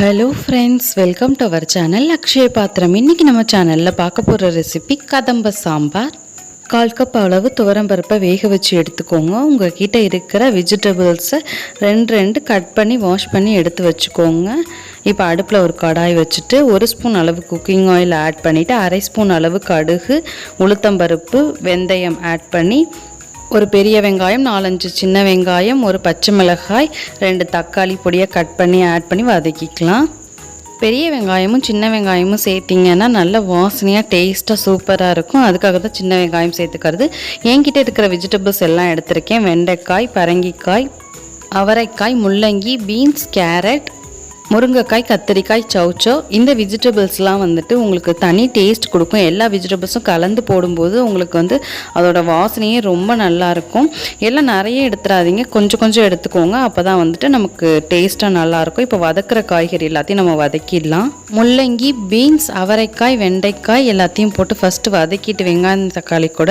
Hello friends welcome to our channel Akshaya பாத்திரம் இன்றைக்கி நம்ம சேனலில் பார்க்க போகிற ரெசிபி கதம்ப சாம்பார். கால் கப் அளவு துவரம்பருப்பை வேக வச்சு எடுத்துக்கோங்க. உங்கள் கிட்டே இருக்கிற வெஜிடபிள்ஸை ரெண்டு ரெண்டு கட் பண்ணி வாஷ் பண்ணி எடுத்து வச்சுக்கோங்க. இப்போ அடுப்பில் ஒரு கடாய் வச்சுட்டு ஒரு ஸ்பூன் அளவு குக்கிங் ஆயில் ஆட் பண்ணிவிட்டு அரை ஸ்பூன் அளவு கடுகு உளுத்தம்பருப்பு வெந்தயம் ஆட் பண்ணி ஒரு பெரிய வெங்காயம் நாலஞ்சு சின்ன வெங்காயம் ஒரு பச்சை மிளகாய் ரெண்டு தக்காளி பொடியை கட் பண்ணி ஆட் பண்ணி வதக்கிக்கலாம். பெரிய வெங்காயமும் சின்ன வெங்காயமும் சேர்த்திங்கன்னா நல்ல வாசனையாக டேஸ்ட்டாக சூப்பராக இருக்கும். அதுக்காக தான் சின்ன வெங்காயம் சேர்த்துக்கிறது. என்கிட்ட இருக்கிற வெஜிடபிள்ஸ் எல்லாம் எடுத்திருக்கேன். வெண்டைக்காய் பரங்கிக்காய் அவரைக்காய் முள்ளங்கி பீன்ஸ் கேரட் முருங்கைக்காய் கத்திரிக்காய் சவுச்சோ இந்த வெஜிடபிள்ஸ்லாம் வந்துட்டு உங்களுக்கு தனி டேஸ்ட் கொடுக்கும். எல்லா வெஜிடபிள்ஸும் கலந்து போடும்போது உங்களுக்கு வந்து அதோடய வாசனையே ரொம்ப நல்லாயிருக்கும் எல்லாம் நிறைய எடுத்துடாதீங்க கொஞ்சம் கொஞ்சம் எடுத்துக்கோங்க. அப்போ தான் வந்துட்டு நமக்கு டேஸ்ட்டாக நல்லாயிருக்கும் இப்போ வதக்கிற காய்கறி எல்லாத்தையும் நம்ம வதக்கிடலாம். முள்ளங்கி பீன்ஸ் அவரைக்காய் வெண்டைக்காய் எல்லாத்தையும் போட்டு ஃபஸ்ட்டு வதக்கிட்டு வெங்காயம் தக்காளி கூட.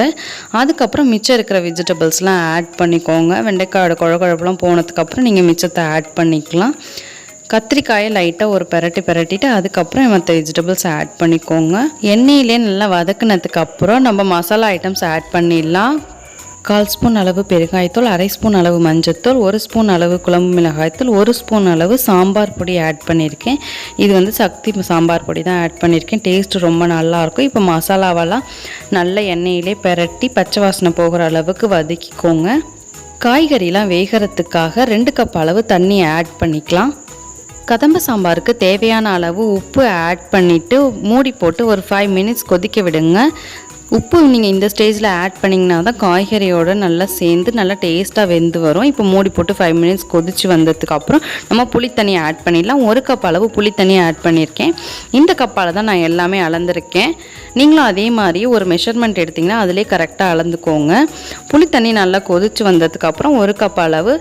அதுக்கப்புறம் மிச்சம் இருக்கிற வெஜிடபிள்ஸ்லாம் ஆட் பண்ணிக்கோங்க. வெண்டைக்காயோட குழ குழகுழப்பெல்லாம் போனதுக்கப்புறம் நீங்கள் மிச்சத்தை ஆட் பண்ணிக்கலாம். கத்திரிக்காயை லைட்டாக ஒரு பெரட்டி பெரட்டிட்டு அதுக்கப்புறம் மற்ற வெஜிடபிள்ஸ் ஆட் பண்ணிக்கோங்க. எண்ணெயிலே நல்லா வதக்குனதுக்கு அப்புறம் நம்ம மசாலா ஐட்டம்ஸ் ஆட் பண்ணிடலாம். கால் ஸ்பூன் அளவு பெருங்காயத்தூள் அரை ஸ்பூன் அளவு மஞ்சத்தூள் ஒரு ஸ்பூன் அளவு குழம்பு மிளகாய்த்தூள் ஒரு ஸ்பூன் அளவு சாம்பார் பொடி ஆட் பண்ணியிருக்கேன். இது வந்து சக்தி சாம்பார் பொடி தான் ஆட் பண்ணியிருக்கேன். டேஸ்ட் ரொம்ப நல்லாயிருக்கும். இப்போ மசாலாவெல்லாம் நல்ல எண்ணெயிலே பெரட்டி பச்சை வாசனை போகிற அளவுக்கு வதக்கிக்கோங்க. காய்கறிலாம் வேகிறதுக்காக ரெண்டு கப் அளவு தண்ணி ஆட் பண்ணிக்கலாம். கதம்ப சாம்பாருக்கு தேவையான அளவு உப்பு ஆட் பண்ணிவிட்டு மூடி போட்டு ஒரு ஃபைவ் மினிட்ஸ் கொதிக்க விடுங்க. உப்பு நீங்கள் இந்த ஸ்டேஜில் ஆட் பண்ணிங்கன்னா தான் காய்கறியோடு நல்லா சேர்ந்து நல்லா டேஸ்ட்டாக வெந்து வரும். இப்போ மூடி போட்டு ஃபைவ் மினிட்ஸ் கொதித்து வந்ததுக்கப்புறம் நம்ம புளித்தண்ணி ஆட் பண்ணிடலாம். ஒரு கப் அளவு புளித்தண்ணி ஆட் பண்ணியிருக்கேன். இந்த கப்பால் தான் நான் எல்லாமே அளந்திருக்கேன். நீங்களும் அதே மாதிரி ஒரு மெஷர்மெண்ட் எடுத்திங்கன்னா அதிலே கரெக்டாக அளந்துக்கோங்க. புளித்தண்ணி நல்லா கொதித்து வந்ததுக்கப்புறம் ஒரு கப் அளவு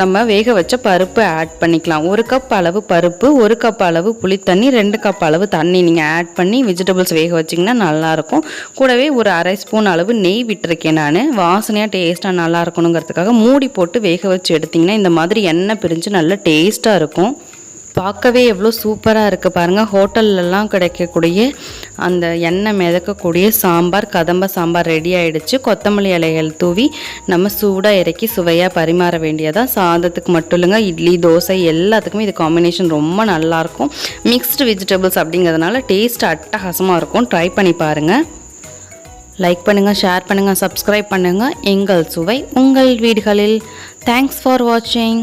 நம்ம வேக வச்ச பருப்பு ஆட் பண்ணிக்கலாம். ஒரு கப் அளவு பருப்பு ஒரு கப் அளவு புளித்தண்ணி ரெண்டு கப் அளவு தண்ணி நீங்கள் ஆட் பண்ணி வெஜிடபிள்ஸ் வேக வச்சிங்கன்னா நல்லாயிருக்கும். கூடவே ஒரு அரை ஸ்பூன் அளவு நெய் விட்டுருக்கேன் நான். வாசனையாக டேஸ்ட்டாக நல்லா இருக்கணுங்கிறதுக்காக மூடி போட்டு வேக வச்சு எடுத்திங்கன்னா இந்த மாதிரி எண்ணெய் பிரிஞ்சு நல்லா டேஸ்ட்டாக இருக்கும். பார்க்கவே எவ்வளோ சூப்பராக இருக்குது பாருங்கள் ஹோட்டல்லலாம் கிடைக்கக்கூடிய அந்த எண்ணெய் மிதக்கக்கூடிய சாம்பார் கதம்ப சாம்பார் ரெடி ஆகிடுச்சு கொத்தமல்லி இலைகள் தூவி நம்ம சூடாக இறக்கி சுவையாக பரிமாற வேண்டியதாக சாதத்துக்கு மட்டும் இல்லைங்க இட்லி தோசை எல்லாத்துக்குமே இது காம்பினேஷன் ரொம்ப நல்லாயிருக்கும் மிக்ஸ்டு வெஜிடபிள்ஸ் அப்படிங்கிறதுனால டேஸ்ட் அட்டகாசமாக இருக்கும். ட்ரை பண்ணி பாருங்கள் லைக் பண்ணுங்கள் ஷேர் பண்ணுங்கள் சப்ஸ்கிரைப் பண்ணுங்கள் எங்கள் சுவை உங்கள் வீடுகளில். தேங்க்ஸ் ஃபார் வாட்சிங்